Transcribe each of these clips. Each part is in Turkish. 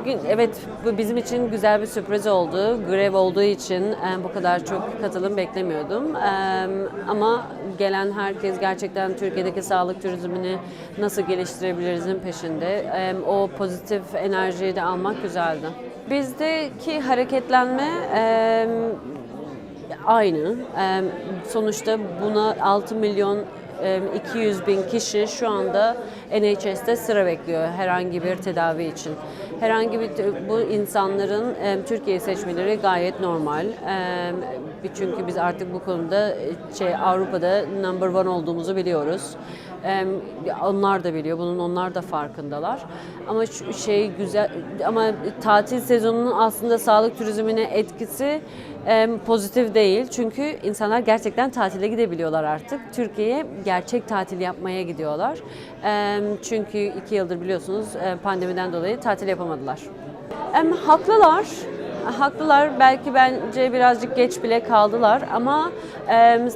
bugün evet bu bizim için güzel bir sürpriz oldu. Grev olduğu için e, bu kadar çok katılım beklemiyordum. E, ama gelen herkes gerçekten Türkiye'deki sağlık turizmini nasıl geliştirebilirizin peşinde. E, o pozitif enerjiyi de almak güzeldi. Bizdeki hareketlenme e, aynı. E, sonuçta buna 6 milyon 200 bin kişi şu anda NHS'te sıra bekliyor herhangi bir tedavi için. Herhangi bir bu insanların e, Türkiye'yi seçmeleri gayet normal. Çünkü biz artık bu konuda e, şey Avrupa'da number one olduğumuzu biliyoruz. Onlar da biliyor, bunun onlar da farkındalar. Ama şey güzel, ama tatil sezonunun aslında sağlık turizmine etkisi pozitif değil. Çünkü insanlar gerçekten tatile gidebiliyorlar artık. Türkiye'ye gerçek tatil yapmaya gidiyorlar. Çünkü iki yıldır biliyorsunuz pandemiden dolayı tatil yapamadılar. Haklılar. Haklılar. Belki bence birazcık geç bile kaldılar ama e,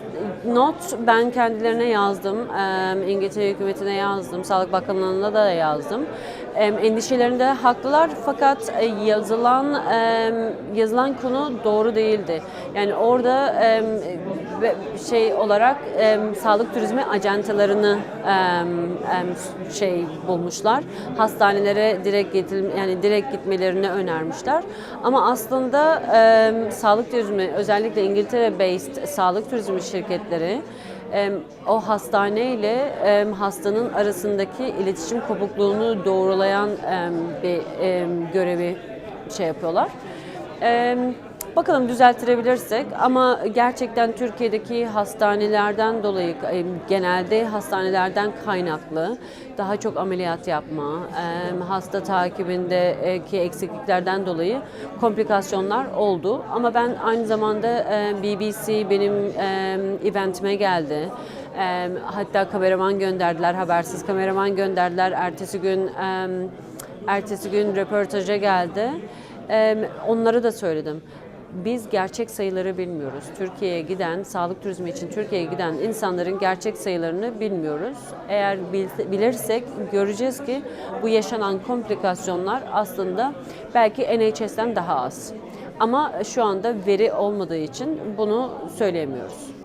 not ben kendilerine yazdım. E, İngiltere hükümetine yazdım. Sağlık Bakanlığı'na da yazdım. Endişelerinde haklılar fakat e, yazılan yazılan konu doğru değildi. Yani orada şey olarak sağlık turizmi ajantalarını şey bulmuşlar. Hastanelere direkt getir yani direkt gitmelerini önermişler. Ama aslında sağlık turizmi özellikle İngiltere based sağlık turizmi şirketleri o hastane ile hastanın arasındaki iletişim kopukluğunu doğrulayan bir görevi şey yapıyorlar. E, Bakalım düzeltirebilirsek ama gerçekten Türkiye'deki hastanelerden dolayı e, genelde hastanelerden kaynaklı daha çok ameliyat yapma, hasta takibindeki eksikliklerden dolayı komplikasyonlar oldu. Ama ben aynı zamanda BBC benim eventime geldi. Hatta kameraman gönderdiler, habersiz kameraman gönderdiler. Ertesi gün ertesi gün röportaja geldi. Onlara da söyledim biz gerçek sayıları bilmiyoruz. Türkiye'ye giden, sağlık turizmi için Türkiye'ye giden insanların gerçek sayılarını bilmiyoruz. Eğer bil- bilirsek göreceğiz ki bu yaşanan komplikasyonlar aslında belki NHS'ten daha az. Ama şu anda veri olmadığı için bunu söyleyemiyoruz.